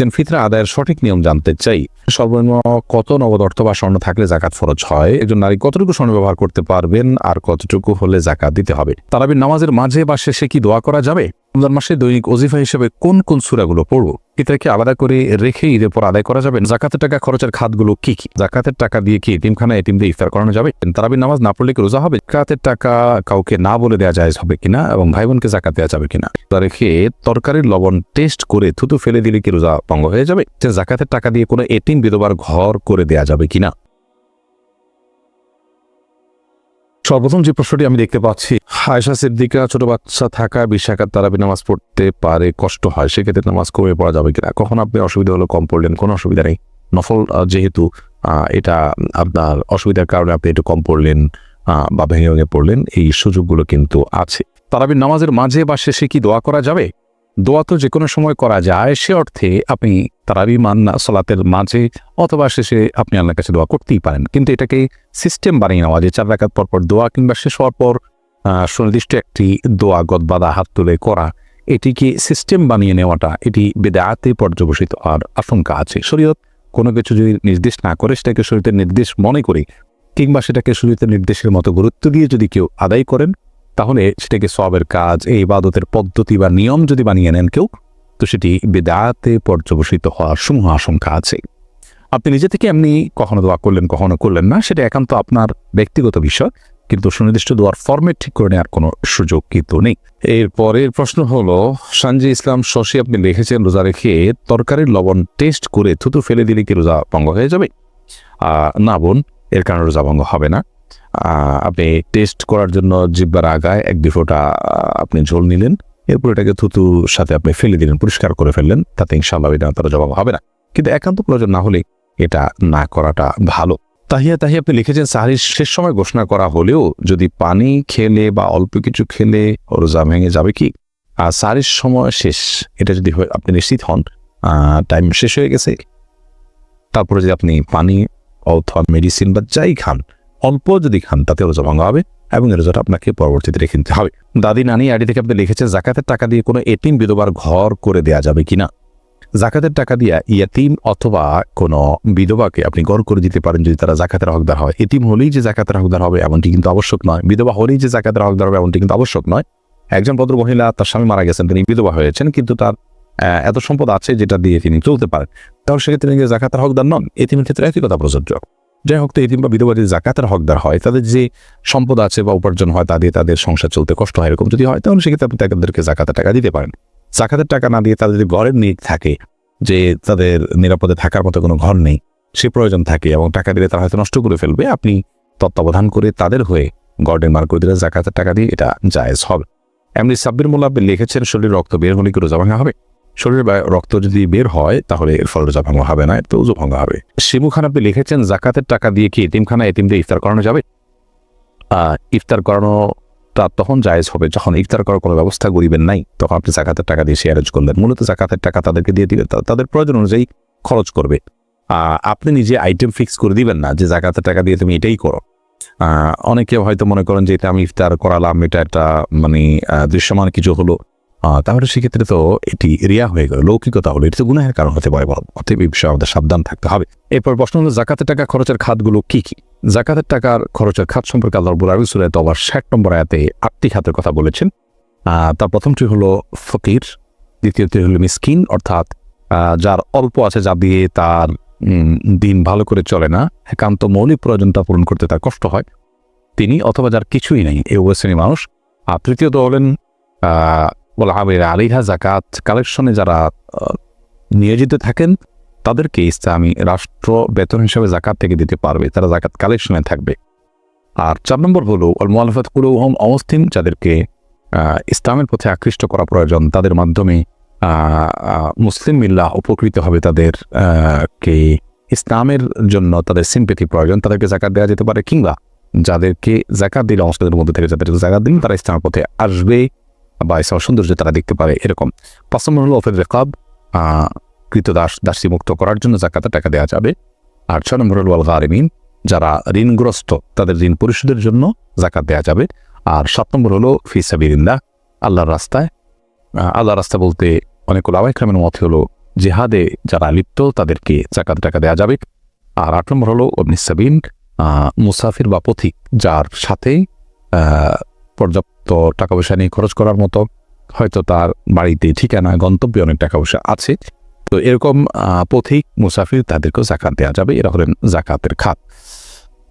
লিখেছেন ফিতরা আদায়ের সঠিক নিয়ম জানতে চাই। সর্বনিম্ন কত নগদ অর্থ বা স্বর্ণ থাকলে জাকাত ফরজ হয়? একজন নারী কতটুকু স্বর্ণ ব্যবহার করতে পারবেন আর কতটুকু হলে জাকাত দিতে হবে? তারাবির নামাজের মাঝে বা শেষে কি দোয়া করা যাবে? রমজান মাসে দৈনিক অজিফা হিসেবে কোন কোন সুরাগুলো পড়ব? এটা আলাদা করে রেখে ঈদের পর আদায় করা যাবে। জাকাতের টাকা খরচের খাতগুলো কি কি? জাকাতের টাকা দিয়ে কি এতিমখানা এটিম দিয়ে ইফতার করানো যাবে? তারাবির নামাজ না পড়লে কি রোজা হবে? জাকাতের টাকা কাউকে না বলে দেওয়া যায় হবে কিনা? এবং ভাই বোনকে জাকাত দেওয়া যাবে কিনা? তা রেখে তরকারির লবণ টেস্ট করে থুতু ফেলে দিলে কি রোজা ভঙ্গ হয়ে যাবে? জাকাতের টাকা দিয়ে কোনো এটিম বিধবার ঘর করে দেয়া যাবে কিনা? সর্বপ্রথম যে প্রশ্নটি আমি দেখতে পাচ্ছি আয়সা সিদ্দিকা, ছোট বাচ্চা থাকা বিশাখার তারাবি নামাজ পড়তে পারে কষ্ট হয়, সেক্ষেত্রে নামাজ কমে পড়া যাবে কিনা? কখন আপনি অসুবিধা হলো, কম পড়লেন, কোনো অসুবিধা নেই। নফল যেহেতু এটা আপনার অসুবিধার কারণে আপনি একটু কম পড়লেন বা ভেঙে ভেঙে পড়লেন, এই সুযোগগুলো কিন্তু আছে। তারাবির নামাজের মাঝে বা শেষে কি দোয়া করা যাবে? দোয়া তো যে কোনো সময় করা যায়, সে অর্থে আপনি তারাবি মান্না, সলাতের মাঝে অথবা শেষে আপনি আল্লাহর কাছে দোয়া করতেই পারেন। কিন্তু এটাকে সিস্টেম বানিয়ে নেওয়া যে চার রাকাত পর পর দোয়া কিংবা শেষ হওয়ার পর সুনির্দিষ্ট একটি দোয়া, গদবাদা হাত তুলে করা, এটিকে সিস্টেম বানিয়ে নেওয়াটা এটি বেদায়াতে পর্যবসিত হওয়ার আশঙ্কা আছে। শরীয়ত কোনো কিছু যদি নির্দেশ না করে, সেটাকে শরীরের নির্দেশ মনে করে কিংবা সেটাকে শরীরের নির্দেশের মতো গুরুত্ব দিয়ে যদি কেউ আদায় করেন, তাহলে সেটাকে সবের কাজ, এই ইবাদতের পদ্ধতি বা নিয়ম যদি বানিয়ে নেন কেউ, তো সেটি বেদায়াতে পর্যবসিত হওয়ার সমূহ আশঙ্কা আছে। আপনি নিজে থেকে এমনি কখনো দোয়া করলেন, কখনো করলেন না, সেটা একান্ত আপনার ব্যক্তিগত বিষয়। কিন্তু সুনির্দিষ্ট দোয়ার ফর্মেট ঠিক করে নেওয়ার কোনো সুযোগ কিন্তু নেই। এরপরের প্রশ্ন হলো, সানজি ইসলাম শশী আপনি লিখেছেন রোজা রেখে তরকারির লবণ টেস্ট করে থুতু ফেলে দিলে কি রোজা ভঙ্গ হয়ে যাবে? না বোন, এর কারণে রোজা ভঙ্গ হবে না। আপনি টেস্ট করার জন্য জিব্বার আগায় এক দুই ফোঁটা আপনি ঝোল নিলেন, এরপর এটাকে থুতুর সাথে আপনি ফেলে দিলেন, পরিষ্কার করে ফেললেন, তাতে ইনশাআল্লাহ এটা তার জবাব হবে না। কিন্তু একান্ত প্রয়োজন না হলে এটা না করাটা ভালো। তাহিয়া তাহিয়া, আপনি লিখেছেন, সাহারির শেষ সময় ঘোষণা করা হলেও যদি পানি খেলে বা অল্প কিছু খেলে রোজা ভেঙে যাবে কি? আর সাহারির সময় শেষ, এটা যদি আপনি নিশ্চিত হন টাইম শেষ হয়ে গেছে। তারপরে যদি আপনি পানি, অথবা মেডিসিন বা যাই খান, অল্প যদি খান তাতে রোজা ভাঙা হবে এবং রোজাটা আপনাকে পরবর্তীতে রেখে নিতে হবে। দাদি, নানি, আইডি থেকে আপনি লিখেছেন, জাকাতের টাকা দিয়ে কোনো এটিম বিধবার ঘর করে দেয়া যাবে কিনা? জাকাতের টাকা দিয়ে ইয়াতিম অথবা কোনো বিধবাকে আপনি গড় করে দিতে পারেন যদি তারা জাকাতের হকদার হয়। এতিম হলেই যে জাকাতের হকদার হবে এমনটি কিন্তু আবশ্যক নয়। বিধবা হলেই যে জাকাতের হকদার হবে এমনটি কিন্তু আবশ্যক নয়। একজন ভদ্র মহিলা, তার স্বামী মারা গেছেন, তিনি বিধবা হয়েছেন, কিন্তু তার এত সম্পদ আছে যেটা দিয়ে তিনি চলতে পারেন। তাহলে সেক্ষেত্রে তিনি জাকাতের হকদার নন? এতিমের ক্ষেত্রে একই কথা প্রযোজ্য। যাই হোক, তো এতিম বা বিধবা যদি জাকাতের হকদার হয়, তাদের যে সম্পদ আছে বা উপার্জন হয়, তা দিয়ে তাদের সংসার চলতে কষ্ট হয়, এরকম যদি হয়, তাহলে সেক্ষেত্রে আপনি তাদেরকে জাকাতের টাকা দিতে পারেন। জাকাতের টাকা না দিয়ে তাদের যদি ঘরের নিক থাকে, যে তাদের নিরাপদে থাকার মতো কোনো ঘর নেই, সে প্রয়োজন থাকে এবং টাকা দিলে তারা হয়তো নষ্ট করে ফেলবে, আপনি তত্ত্বাবধান করে তাদের হয়ে গর্ডেন মার করে দিলে জাকাতের টাকা দিয়ে এটা জায়েজ হবে। এমনি সাব্বির মোল্লা আপনি লিখেছেন, শরীরে রক্ত বের হলে কি রোজা ভাঙা হবে? শরীরে বা- রক্ত যদি বের হয়, তাহলে এর ফলে রোজা ভাঙা হবে না এতে উজু ভাঙা হবে। শিমু খান আপনি লিখেছেন, জাকাতের টাকা দিয়ে কি এতিমখানা এতিম দিয়ে ইফতার করানো যাবে? ইফতার করানো তা তখন জায়েজ হবে। যখন ইফতার করার কোনো ব্যবস্থা গরিবের নাই, তখন আপনি জাকাতের টাকা দিয়ে সে অ্যারেঞ্জ করলেন। মূলত জাকাতের টাকা তাদেরকে দিয়ে দিবেন। তাদের প্রয়োজন অনুযায়ী খরচ করবে। আপনি নিজে আইটেম ফিক্স করে দিবেন না যে জাকাতের টাকা দিয়ে তুমি এটাই করো। অনেকে হয়তো মনে করেন যে এটা আমি ইফতার করালাম, এটা একটা মানে দৃশ্যমান কিছু হলো। তাহলে সেক্ষেত্রে তো এটি রিয়া হয়ে গেল। লৌকিকতা হলো, এটি তো গুনাহের কারণ হতে পারে অতএব এই বিষয়ে আমাদের সাবধান থাকতে হবে। এরপর প্রশ্ন হলো, জাকাতের টাকা খরচের খাতগুলো কি কি? জাকাতের টাকার খরচের খাত সম্পর্কে আল্লাহ রব্বুল আলামিন সূরা তওবার 60 নম্বর আয়াতে আটটি খাতের কথা বলেছেন। তার প্রথমটি হলো ফকির, দ্বিতীয়টি হলো মিসকিন, অর্থাৎ যার অল্প আছে যা দিয়ে তার দিন ভালো করে চলে না। একান্ত মৌলিক প্রয়োজনতা পূরণ করতে তার কষ্ট হয়। তিনি অথবা যার কিছুই নেই এই উভয় মানুষ। আর তৃতীয়ত হলেন বলা হবে আলিহা জাকাত কালেকশনে যারা নিয়োজিত থাকেন, তাদেরকে ইসলামী রাষ্ট্র বেতন হিসেবে জাকাত থেকে দিতে পারবে। তারা জাকাত কালেকশনে থাকবে। আর চার নম্বর হলো মোয়ালফাত কুলুহম অমুসলিম যাদেরকে ইসলামের পথে আকৃষ্ট করা প্রয়োজন, তাদের মাধ্যমে মুসলিম মিল্লাহ উপকৃত হবে তাদের কে, ইসলামের জন্য তাদের সিম্পেথি প্রয়োজন, তাদেরকে জাকাত দেওয়া যেতে পারে, কিংবা যাদেরকে জাকাত দিলে অংশদের মধ্যে থেকে যাদেরকে জাকাত দিন তারা ইসলামের পথে আসবে। বা ইসলামের সৌন্দর্য তারা দেখতে পারে এরকম। পাঁচ নম্বর হলো অফেদ রেকাব কৃতদাস দাসী মুক্ত করার জন্য জাকাতের টাকা দেওয়া যাবে। আর ছয় নম্বর হল গারিমিন যারা ঋণগ্রস্ত তাদের ঋণ পরিশোধের জন্য জাকাত দেওয়া যাবে। আর সাত নম্বর হলো ফিসাবিরিন্দা আল্লাহর রাস্তায়। আল্লাহর রাস্তা বলতে অনেক ওলামাইক্রামের মত হলো জেহাদে যারা লিপ্ত তাদেরকে জাকাত টাকা দেওয়া যাবে। আর আট নম্বর হলো অবনি সাবিন মুসাফির বা পথিক যার সাথে আহ, পর্যাপ্ত টাকা পয়সা নিয়ে খরচ করার মতো হয়তো তার বাড়িতে ঠিকানা গন্তব্যে অনেক টাকা পয়সা আছে। তো এরকম পথিক মুসাফির তাদেরকেও জাকাত দেওয়া যাবে। এরা হলেন জাকাতের খাত।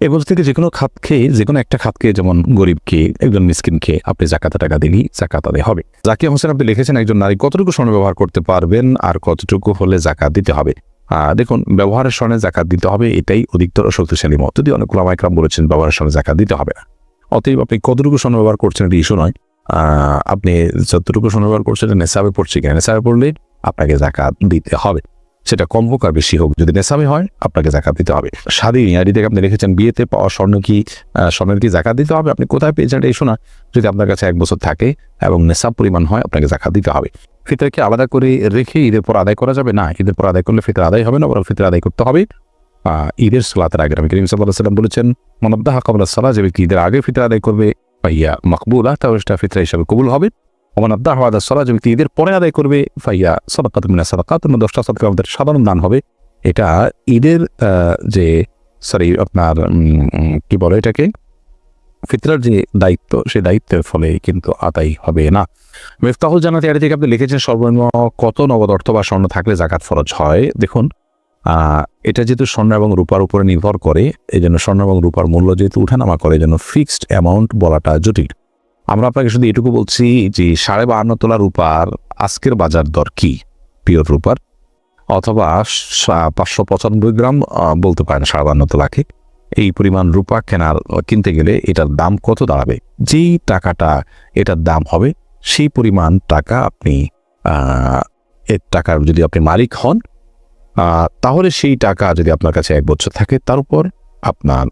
এগুলো থেকে যে কোনো খাত খেয়ে যে কোনো একটা খাত খেয়ে যেমন গরিবকে, একজন মিসকিনকে আপনি জাকাতে টাকা দিলেই জাকাত আদায় হবে। জাকিয়া হোসেন আপনি লিখেছেন, একজন নারী কতটুকু স্বর্ণ ব্যবহার করতে পারবেন আর কতটুকু হলে জাকাত দিতে হবে? দেখুন, ব্যবহারের স্বর্ণে জাকাত দিতে হবে, এটাই অধিকতর শক্তিশালী মত। যদি অনেক লামাইকরাম বলেছেন, ব্যবহারের স্বর্ণে জাকাত দিতে হবে না। অতএব আপনি কতটুকু স্বর্ণ ব্যবহার করছেন এটা ইস্যু নয়। আপনি যতটুকু স্বর্ণ ব্যবহার করছেন নেশাবে পড়ছে কিনা? নেশাবে পড়লে আপনাকে জাকাত দিতে হবে। সেটা কম হোক আর বেশি হোক। যদি নেশাবে হয়, আপনাকে জাকাত দিতে হবে। স্বাধীন ইয়ারি থেকে আপনি রেখেছেন বিয়েতে পাওয়া স্বর্ণ কি স্বর্ণের কি জাকাত দিতে হবে? আপনি কোথায় পেয়েছেন এটা ইস্যু না। যদি আপনার কাছে এক বছর থাকে এবং নেশাব পরিমাণ হয়, আপনাকে জাকাত দিতে হবে। ফিতরকে আলাদা করে রেখে ঈদের পর আদায় করা যাবে? না, ঈদের পর আদায় করলে ফিতর আদায় হবে না, বরং ফিতর আদায় করতে হবে। ঈদের সালাতের আগে আমি করিম সাল্লাহ সাল্লাম বলেছেন মনব্দাহ কাবলা সালাহ যে ব্যক্তি ঈদের আগে ফিতরা আদায় করবে, ফাইয়া মকবুলা তাহলে সেটা ফিতরা হিসাবে কবুল হবে। ওমান আব্দাহ আদা সলা যে ব্যক্তি ঈদের পরে আদায় করবে, ফাইয়া সদাকাত মিনা সদাকাত দশটা সদকা আমাদের সাধারণ দান হবে। এটা ঈদের যে, সরি, আপনার কি বলে এটাকে? ফিতরার যে দায়িত্ব সেই দায়িত্বের ফলে কিন্তু আদায় হবে না। মেফতাহুল জানাতে এটা থেকে আপনি লিখেছেন, সর্বনিম্ন কত নগদ অর্থ বা স্বর্ণ থাকলে জাকাত ফরজ হয়? দেখুন এটা যেহেতু স্বর্ণ এবং রূপার উপরে নির্ভর করে এই জন্য স্বর্ণ এবং রূপার মূল্য যেহেতু উঠানামা করে এই জন্য ফিক্সড অ্যামাউন্ট বলাটা জটিল। আমরা আপনাকে শুধু এটুকু বলছি যে সাড়ে বাহান্ন তোলা রূপার আজকের বাজার দর কি? পিওর রূপার। অথবা পাঁচশো পঁচানব্বই গ্রাম বলতে পারেন সাড়ে বাহান্ন তোলাকে। এই পরিমাণ রূপা কেনার, কিনতে গেলে এটার দাম কত দাঁড়াবে? যেই টাকাটা এটার দাম হবে, সেই পরিমাণ টাকা আপনি এর টাকার যদি আপনি মালিক হন তাহলে সেই টাকা যদি আপনার কাছে এক বছর থাকে, তার উপর আপনার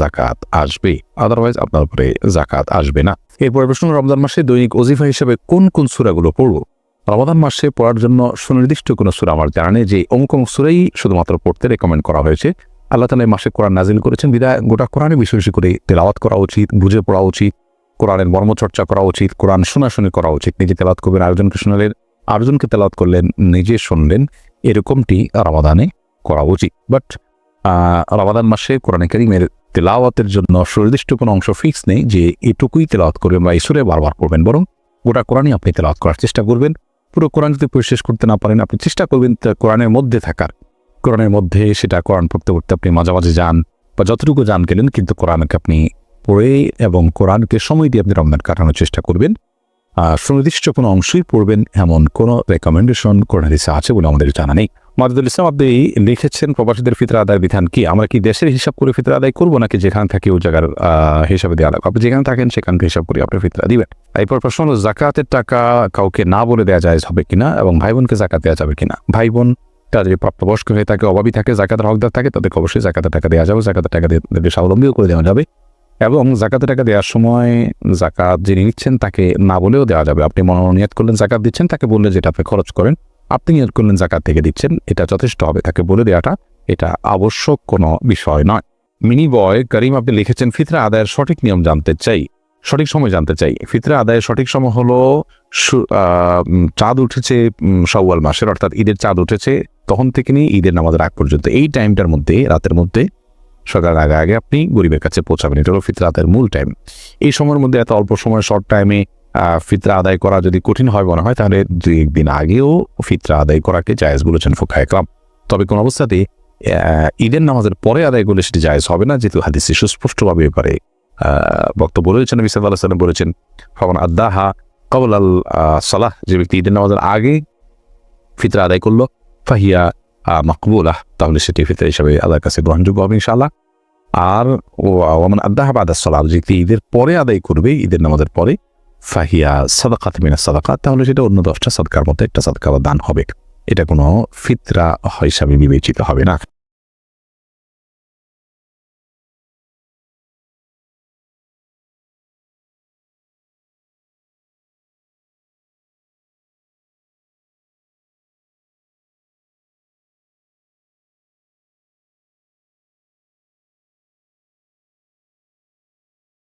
জাকাত আসবে আদারওয়াইজ আপনার উপরে জাকাত আসবে না। এরপরে প্রশ্ন, রমজান মাসে দৈনিক অজিফা হিসেবে কোন কোন সুরাগুলো পড়ব? রমাদান মাসে পড়ার জন্য সুনির্দিষ্ট কোনো সুরা আমার জানা নেই, যে অমুক অমুক সুরাই শুধুমাত্র পড়তে রেকমেন্ড করা হয়েছে। আল্লাহ তালা মাসে কোরআন নাজিল করেছেন, বিদায়, গোটা কোরআনে বেশি বেশি করে তেলাওয়াত করা উচিত, বুঝে পড়া উচিত, কোরআনের মর্মচর্চা করা উচিত, কোরআন শোনাশুনি করা উচিত, নিজে তেলাওয়াত করবেন আরেকজনকে শোনালেন আরেকজনকে তেলাওয়াত করলেন, নিজে শুনলেন, এরকমটি রমাদানে করা উচিত। বাট রমাদান মাসে কোরআনে করিমের তেলাওয়াতের জন্য সুনির্দিষ্ট কোনো অংশ ফিক্স নেই যে এটুকুই তেলাওয়াত করবেন বা ইসুরে বারবার করবেন বরং গোটা কোরআনই আপনি তেলাওয়াত করার চেষ্টা করবেন। পুরো কোরআন যদি পরিশেষ করতে না পারেন, আপনি চেষ্টা করবেন কোরআনের মধ্যে থাকার। কোরআনের মধ্যে সেটা কোরআন পড়তে পড়তে আপনি মাঝামাঝি যান বা যতটুকু যান গেলেন, কিন্তু কোরআনকে আপনি পড়ে এবং কোরআনকে সময় দিয়ে আপনি রমজান কাটানোর চেষ্টা করবেন। সুনির্দিষ্ট কোনো অংশই পড়বেন এমন কোনো রেকমেন্ডেশন কোরআন হাদিসে আছে বলে আমাদের জানা নেই। মাদুদুল ইসলাম, আপনি লিখেছেন প্রবাসীদের ফিতরা আদায়ের বিধান কি? আমরা কি দেশের হিসাব করে ফিতরা আদায় করব নাকি যেখানে থাকি ওই জায়গার হিসাবে দেওয়া লাগবে? আপনি যেখানে থাকেন সেখানকে হিসাব করে আপনি ফিতরা দিবেন। এরপর প্রশ্ন হলো, জাকাতের টাকা কাউকে না বলে দেওয়া যায় হবে কিনা এবং ভাই বোনকে জাকাত দেওয়া যাবে কিনা? ভাই বোন তারা যদি প্রাপ্তবয়স্ক হয়ে থাকে, অভাবী থাকে, জাকাতের হকদার থাকে, তাদেরকে অবশ্যই জাকাতের টাকা দেওয়া যাবে। জাকাতের টাকা দিয়ে স্বাবলম্বীও করে দেওয়া যাবে। এবং জাকাতের টাকা দেওয়ার সময় জাকাত যিনি নিচ্ছেন তাকে না বলেও দেওয়া যাবে। আপনি মনোনিয়ত করলেন, জাকাত দিচ্ছেন, তাকে বললে যেটা আপনি খরচ করেন, আপনি নিয়ত করলেন, জাকাত থেকে দিচ্ছেন, এটা যথেষ্ট হবে। তাকে বলে দেওয়াটা, এটা আবশ্যক কোনো বিষয় নয়। মিনি বয় করিম, আপনি লিখেছেন, ফিতরা আদায়ের সঠিক নিয়ম জানতে চাই, সঠিক সময় জানতে চাই। ফিতরা আদায়ের সঠিক সময় হলো চাঁদ উঠেছে সওয়াল মাসের, অর্থাৎ ঈদের চাঁদ উঠেছে, তখন থেকে নিয়ে ঈদের নামাজের আগ পর্যন্ত। এই টাইমটার মধ্যে, রাতের মধ্যে সকালের আগে আগে আপনি গরিবের কাছে পৌঁছাবেন। এটা হলো ফিতরা আদায়ের মূল টাইম এই সময়ের মধ্যে এত অল্প সময় শর্ট টাইমে ফিতরা আদায় করা যদি কঠিন হয় মনে হয় তাহলে দুই একদিন আগেও ফিতরা আদায় করাকে জায়েজ বলেছেন ফুকা একরাম। তবে কোন অবস্থাতে ঈদের নামাজের পরে আদায় করলে সেটি জায়েজ হবে না যেহেতু হাদিসে সুস্পষ্টভাবে আহ, বক্তব্য রয়েছেন নবী সাল্লাহ সাল্লাম বলেছেন ফমান আদাহা কবল আল সালাহ যে ব্যক্তি ঈদের নামাজের আগে ফিতরা আদায় করল ফাহিয়া মকবুলাহ। তাহলে সেটি ফিতরা হিসাবে আল্লাহর কাছে গ্রহণযোগ্য হবে ইনশাআল্লাহ। আর ও ওমান আদাহ বাদা সালাহ যে ঈদের পরে আদায় করবে, ঈদের নামাজের পরে, ফাহিয়া সাদাকাত মিনা সাদাকাত, তাহলে সেটা অন্য দশটা সাদকার মতো একটা সাদকা দান হবে। এটা কোনো ফিতরা হিসাবে বিবেচিত হবে না।